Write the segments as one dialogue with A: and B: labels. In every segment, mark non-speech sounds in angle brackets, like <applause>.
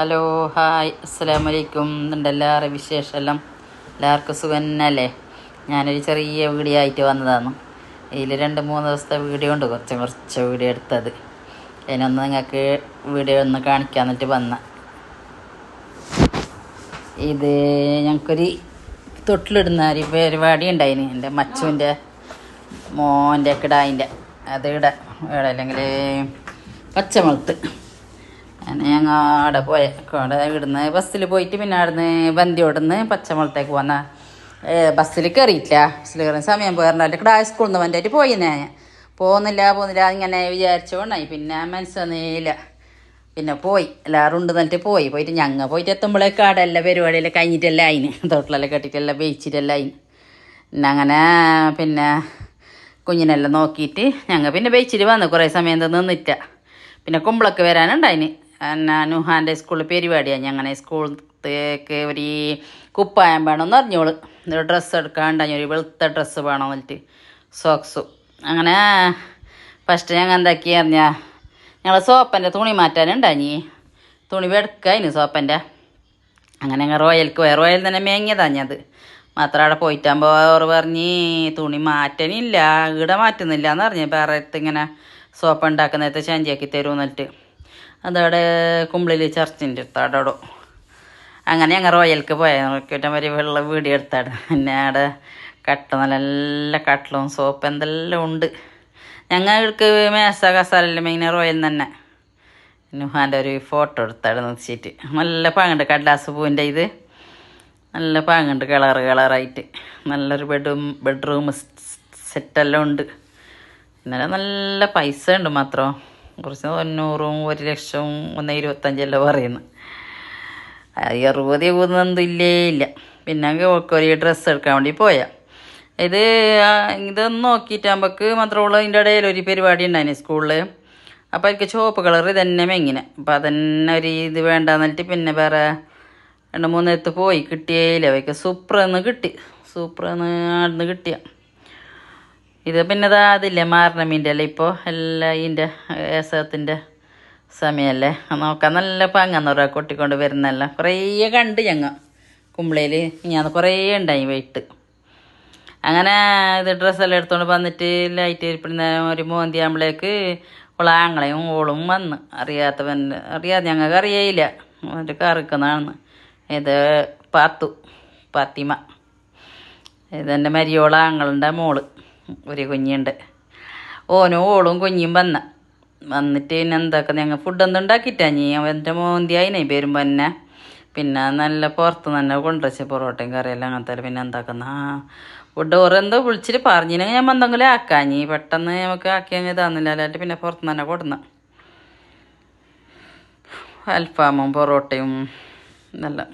A: Hello hi അസ്സലാമു വലൈക്കും എന്തുണ്ട് വിശേഷം വിശേഷമെല്ലാം. എല്ലാവർക്കും സുഖന്നല്ലേ? ഞാനൊരു ചെറിയ വീഡിയോ ആയിട്ട് വന്നതാണ്. ഇതിൽ രണ്ട് മൂന്ന് ദിവസത്തെ വീഡിയോ ഉണ്ട്. കുറച്ച് കുറച്ച് വീഡിയോ എടുത്തത്. അതിനൊന്ന് നിങ്ങൾക്ക് വീഡിയോ ഒന്ന് കാണിക്കാൻ എന്നിട്ട് വന്ന. ഇത് ഞങ്ങൾക്കൊരു തൊട്ടിലിടുന്ന ഒരു പരിപാടി ഉണ്ടായിന്. എന്റെ മച്ചുവിന്റെ മോന്റെ കിടായിന്റെ അത് ഇട ഇവിടെ അല്ലെങ്കിൽ പച്ചമുളത്ത് അങ്ങനെ ഞങ്ങൾ അവിടെ പോയ അവിടെ ഇവിടുന്ന് ബസ്സിൽ പോയിട്ട് പിന്നെ അവിടുന്ന് ബന്തിയോടുന്ന് പച്ചമുളത്തേക്ക് വന്ന ബസ്സിൽ കയറിയിട്ടില്ല ബസ്സിൽ കയറുന്ന സമയം പോയിരുന്നല്ലോ ഇവിടെ സ്കൂളിൽ നിന്ന് വന്നിട്ട് പോയിന്നേ ഞാൻ. പോകുന്നില്ല പോകുന്നില്ല ഇങ്ങനെ വിചാരിച്ചോണ്ടായി പിന്നെ മനസ്സൊന്നുമില്ല പിന്നെ പോയി എല്ലാവരും ഉണ്ട് എന്നിട്ട് പോയി. പോയിട്ട് ഞങ്ങൾ പോയിട്ട് എത്തുമ്പോഴേക്ക് അവിടെ എല്ലാ പരിപാടിയെല്ലാം കഴിഞ്ഞിട്ടല്ല അതിന് തൊട്ടിലെല്ലാം കെട്ടിയിട്ടല്ല വേയിച്ചിട്ടല്ല അതിന് പിന്നെ അങ്ങനെ പിന്നെ കുഞ്ഞിനെല്ലാം നോക്കിയിട്ട് ഞങ്ങൾ പിന്നെ വേയിച്ചിട്ട് വന്നു കുറേ സമയം നിന്നിട്ട. പിന്നെ കുമ്പളൊക്കെ വരാനുണ്ടായിന്. എന്നാ നുഹാന്റെ സ്കൂളിൽ പരിപാടിയാണ് ഞങ്ങനെ സ്കൂളിലേക്ക് ഒരു കുപ്പായം വേണമെന്ന് അറിഞ്ഞോൾ ഒരു ഡ്രസ്സ് എടുക്കാണ്ട് ഒരു വെളുത്ത ഡ്രസ്സ് വേണം എന്നിട്ട്. സോക്സും അങ്ങനെ ഫസ്റ്റ് ഞങ്ങൾ എന്താക്കി അറിഞ്ഞാൽ ഞങ്ങൾ സോപ്പന്റെ തുണി മാറ്റാനുണ്ടാഞ്ഞി തുണി വെടുക്കായിന് സോപ്പന്റെ അങ്ങനെ ഞങ്ങൾ റോയൽക്ക് പോയി. റോയൽ തന്നെ മേങ്ങിയതാഞ്ഞത് മാത്രം അവിടെ പോയിട്ടാകുമ്പോൾ അവർ പറഞ്ഞ് തുണി മാറ്റാനില്ല. ഇവിടെ മാറ്റുന്നില്ല എന്ന് പറഞ്ഞ്. വേറെ ഇങ്ങനെ സോപ്പ് ഉണ്ടാക്കുന്നിടത്ത് ചാഞ്ചിയാക്കി തരും എന്നിട്ട്. അതവിടെ കുമ്പിളിൽ ചർച്ചിന്റെ അടുത്ത് അങ്ങനെ ഞങ്ങൾ റോയൽക്ക് പോയാൽ നോക്കിയിട്ട് ഒരു വെള്ളം വീടി എടുത്താണ് പിന്നെ അവിടെ കട്ട നല്ല കട്ടിലും സോപ്പ് എന്തെല്ലാം ഉണ്ട്. ഞങ്ങൾക്ക് മേസ കസാലെല്ലാം ഇങ്ങനെ റോയൽ തന്നെ. നുഹാന്റെ ഒരു ഫോട്ടോ എടുത്താണ് നിർത്തിയിട്ട് നല്ല പാങ്ങുണ്ട് കടലാസ് പൂവിന്റെ ഇത്. നല്ല പാങ്ങുണ്ട് കളറ് കളറായിട്ട്. നല്ലൊരു ബെഡ്റൂം ബെഡ്റൂം സെറ്റെല്ലാം ഉണ്ട്. ഇന്നലെ നല്ല പൈസ ഉണ്ട് മാത്രം. കുറച്ച് തൊണ്ണൂറും ഒരു ലക്ഷവും ഒന്ന് ഇരുപത്തഞ്ചെല്ലാം പറയുന്നു. അറുപത് പോകുന്നൊന്നും ഇല്ലേ ഇല്ല. പിന്നെ ഒരു ഡ്രസ്സ് എടുക്കാൻ വേണ്ടി പോയാ. ഇത് ഇതൊന്ന് നോക്കിയിട്ടാകുമ്പോൾക്ക് മാത്രമുള്ള അതിന്റെ ഇടയിൽ ഒരു പരിപാടി ഉണ്ടായിന് സ്കൂളിൽ അപ്പോൾ എനിക്ക് ചുവപ്പ് കളർ ഇതന്നെ മെങ്ങിനെ. അപ്പോൾ അതന്നെ ഒരു ഇത് വേണ്ടെന്നിട്ട് പിന്നെ വേറെ രണ്ട് മൂന്ന് പോയി പോയി. കിട്ടിയേയില്ല. അവയ്ക്ക് സൂപ്പറെന്ന് കിട്ടി. സൂപ്പറെന്ന് ആടുന്ന് കിട്ടിയ. ഇത് പിന്നെ ദാ അതില്ലേ മാരണമീന്റെ അല്ലേ? ഇപ്പോൾ എല്ലാ ഇതിന്റെ ഏസത്തിന്റെ സമയമല്ലേ നോക്കാം. നല്ല പങ്ങന്നൊരു കൊട്ടിക്കൊണ്ട് വരുന്നല്ല കുറേ കണ്ട് ഞങ്ങൾ കുമ്പളയിൽ ഞാൻ കുറേ ഉണ്ടായി വെയിറ്റ് അങ്ങനെ ഇത് ഡ്രസ്സെല്ലാം എടുത്തുകൊണ്ട് വന്നിട്ട് ലൈറ്റ് ഇരിപ്പിടുന്ന ഒരു മോന്തി ആകുമ്പോഴേക്ക് ഓളെ ആങ്ങളെയും ഓളും വന്ന്. അറിയാത്തവൻ അറിയാതെ ഞങ്ങൾക്ക് അറിയേയില്ല. ഒരു കറിക്കുന്നതാണെന്ന് ഇത് പാത്തു പാത്തിമ ഇതെന്റെ മരിയോള ആങ്ങളുടെ മോൾ. ഒരു കുഞ്ഞുണ്ട് ഓനും ഓളും കുഞ്ഞും വന്ന. വന്നിട്ട് പിന്നെ എന്താക്ക ഞങ്ങൾ ഫുഡൊന്നും ഉണ്ടാക്കിയിട്ടാ നീ? അവന്റെ മോന്തി അതിനെ വരുമ്പോൾ തന്നെ പിന്നെ നല്ല പുറത്ത് തന്നെ കൊണ്ടുവച്ച പൊറോട്ടയും കറിയെല്ലാം അങ്ങനത്തെ പിന്നെ എന്താക്കുന്ന. ആ ഫുഡ് എന്തോ വിളിച്ചിട്ട് പറഞ്ഞില്ലെങ്കിൽ ഞാൻ എന്തെങ്കിലും ആക്കാഞ്ഞി പെട്ടെന്ന് നമുക്ക് ആക്കി അങ്ങ് തന്നില്ല. അല്ലാണ്ട് പിന്നെ പുറത്ത് തന്നെ കൊടുന്ന. അൽഫാമും പൊറോട്ടയും ഇതെല്ലാം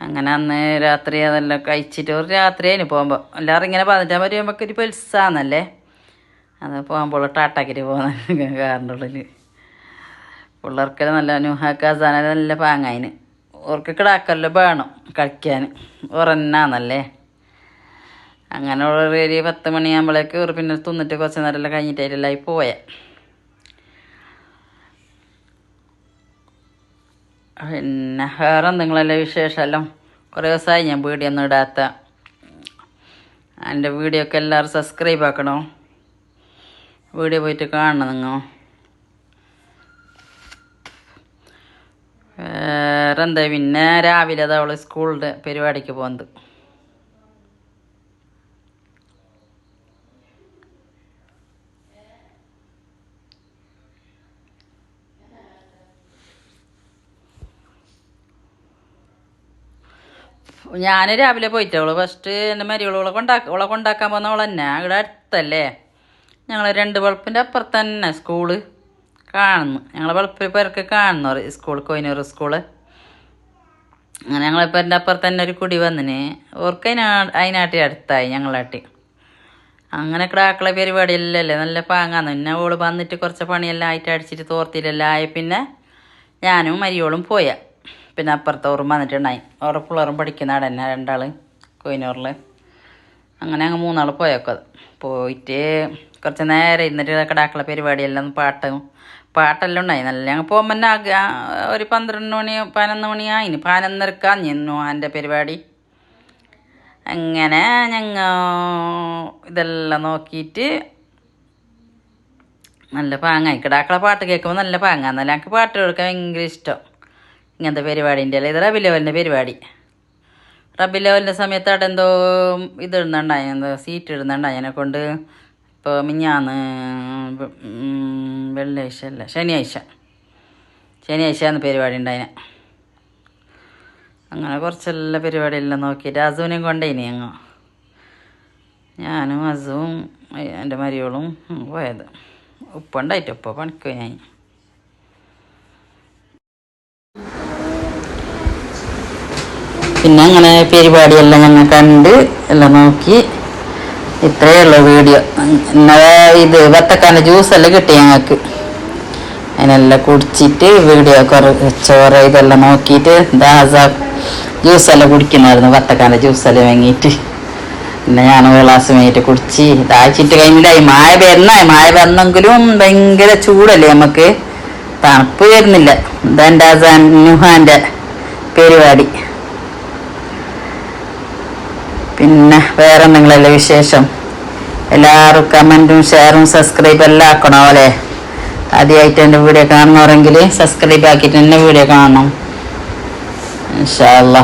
A: അങ്ങനെ അന്ന് രാത്രി അതെല്ലാം കഴിച്ചിട്ട് ഒരു രാത്രി അതിന് പോകുമ്പോൾ എല്ലാവരും ഇങ്ങനെ പതിനെട്ടാം പതിനെട്ടാൻ വരുമ്പോൾ ഒരു പെൽസാന്നല്ലേ അത് പോകുമ്പോൾ ടാട്ടാക്കിട്ട് പോകുന്ന <laughs> കാറിന്റെ ഉള്ളിൽ പിള്ളേർക്ക് നല്ല നുഹാക്കാസാന നല്ല പാങ്ങായിന്. ഓർക്ക് കിടാക്കല്ലോ വേണം കളിക്കാൻ. ഉറന്നാന്നല്ലേ? അങ്ങനെ ഒരു പത്ത് മണിയാകുമ്പോഴേക്ക് ഒരു പിന്നെ തിന്നിട്ട് കുറച്ച് നേരമെല്ലാം കഴിഞ്ഞിട്ടായിട്ടല്ലായി പോയ. പിന്നെ വേറെ എന്തെങ്കിലും വിശേഷമല്ലോ? കുറേ ദിവസമായി ഞാൻ വീഡിയോ ഒന്നും ഇടാത്ത. എന്റെ വീഡിയോ ഒക്കെ എല്ലാവരും സബ്സ്ക്രൈബ് ആക്കണോ? വീഡിയോ പോയിട്ട് കാണണം? നിങ്ങൾ വേറെന്താ പിന്നെ രാവിലെ അത് സ്കൂളിന്റെ പരിപാടിക്ക് പോകുന്നത് ഞാൻ രാവിലെ പോയിട്ട് അവൾ ഫസ്റ്റ് എന്റെ മരിയോളെ കൊണ്ടാക്ക ഓളെ കൊണ്ടാക്കാൻ പോകുന്ന അവൾ തന്നെ. ഇവിടെ അടുത്തല്ലേ? ഞങ്ങൾ രണ്ട് വളപ്പിന്റെ അപ്പുറത്ത് തന്നെ സ്കൂൾ കാണുന്നു. ഞങ്ങളെ വെളുപ്പിൽ പേർക്ക് കാണുന്നു സ്കൂൾ കോയിനൂർ സ്കൂൾ അങ്ങനെ ഞങ്ങളിപ്പോൾ എന്റെ അപ്പുറത്ത് തന്നെ ഒരു കുടി വന്നിന്. ഓർക്ക് അതിനാ അതിനാട്ടി അടുത്തായി ഞങ്ങളാട്ടി. അങ്ങനെ ക്ലാക്കളെ പരിപാടിയല്ലല്ലേ? നല്ല പാങ്ങാന്ന്. പിന്നെ ഓൾ വന്നിട്ട് കുറച്ച് പണിയെല്ലാം ആയിട്ട് അടിച്ചിട്ട് തോർത്തിയിലെല്ലാം ആയ പിന്നെ ഞാനും മരിയോളും പോയ. പിന്നെ അപ്പുറത്ത് ഓറും വന്നിട്ടുണ്ടായി. ഓറെ പിള്ളേറും പഠിക്കുന്ന അവിടെ തന്നെ രണ്ടാൾ കൊയിനൂറിൽ അങ്ങനെ അങ്ങ് മൂന്നാൾ പോയേക്കത് പോയിട്ട് കുറച്ച് നേരം ഇരുന്നിട്ട് കടാക്കള പരിപാടിയെല്ലാം പാട്ടും പാട്ടെല്ലാം ഉണ്ടായി. നല്ല ഞങ്ങൾ പോകുമ്പോൾ തന്നെ ഒരു പന്ത്രണ്ട് മണി പതിനൊന്ന് മണിയായിന് പതിനൊന്നരക്കാ ഞെന്നു എന്റെ പരിപാടി. അങ്ങനെ ഞങ്ങൾ ഇതെല്ലാം നോക്കിയിട്ട് നല്ല പാങ്ങായി. കിടാക്കളെ പാട്ട് കേൾക്കുമ്പോൾ നല്ല പാങ്ങാന്നല്ല ഞങ്ങൾക്ക് പാട്ട് കേൾക്കാൻ ഭയങ്കര ഇഷ്ടം. ഇങ്ങനത്തെ പരിപാടിന്റെ അല്ലേ? ഇത് റബി ലെവലിന്റെ പരിപാടി. റബി ലെവലിന്റെ സമയത്ത് അവിടെ എന്തോ ഇത് ഇടുന്നുണ്ടായി എന്തോ സീറ്റ് ഇടുന്നുണ്ടായി അതിനെ കൊണ്ട്. ഇപ്പോൾ മിഞ്ഞാന്ന് വെള്ളിയാഴ്ച അല്ല ശനിയാഴ്ച. ശനിയാഴ്ച എന്ന പരിപാടി ഉണ്ടായിന്. അങ്ങനെ കുറച്ചെല്ലാം പരിപാടിയെല്ലാം നോക്കിയിട്ട് അസുവിനെയും കൊണ്ടേനി അങ്ങ്. ഞാനും അസുവും എന്റെ മരിയോളും ഉം, പോയത്. ഉപ്പുണ്ടായിട്ട് ഉപ്പ പണിക്ക് ഞാൻ പിന്നെ അങ്ങനെ പരിപാടിയെല്ലാം ഞങ്ങൾ കണ്ട് എല്ലാം നോക്കി. ഇത്രയേ ഉള്ളൂ വീഡിയോ. ഇന്നലെ ഇത് വത്തക്കാന്റെ ജ്യൂസെല്ലാം കിട്ടി ഞങ്ങൾക്ക്. അതിനെല്ലാം കുടിച്ചിട്ട് വീഡിയോ കുറേ ചോറ് ഇതെല്ലാം നോക്കിയിട്ട് ദാസ ജ്യൂസെല്ലാം കുടിക്കുന്നായിരുന്നു വത്തക്കാന്റെ ജ്യൂസെല്ലാം വാങ്ങിയിട്ട്. പിന്നെ ഞാൻ ഗ്ലാസ് മേടിട്ട് കുടിച്ച് ദാഹിച്ചിട്ട് കഴിഞ്ഞിട്ടായി മായ വരുന്നായി മായ വന്നെങ്കിലും ഭയങ്കര ചൂടല്ലേ നമുക്ക്. തണുപ്പ് വരുന്നില്ല. ഇതെന്റെ നുഹാന്റെ പരിപാടി. പിന്നെ വേറെ എന്തെങ്കിലല്ലേ വിശേഷം? എല്ലാവരും കമന്റും ഷെയറും സബ്സ്ക്രൈബ് എല്ലാം ആക്കണോ അല്ലേ? ആദ്യമായിട്ട് എന്റെ വീഡിയോ കാണുന്നവരെങ്കിൽ സബ്സ്ക്രൈബ് ആക്കിയിട്ട് എന്റെ വീഡിയോ കാണണം. ഇൻഷാല്ല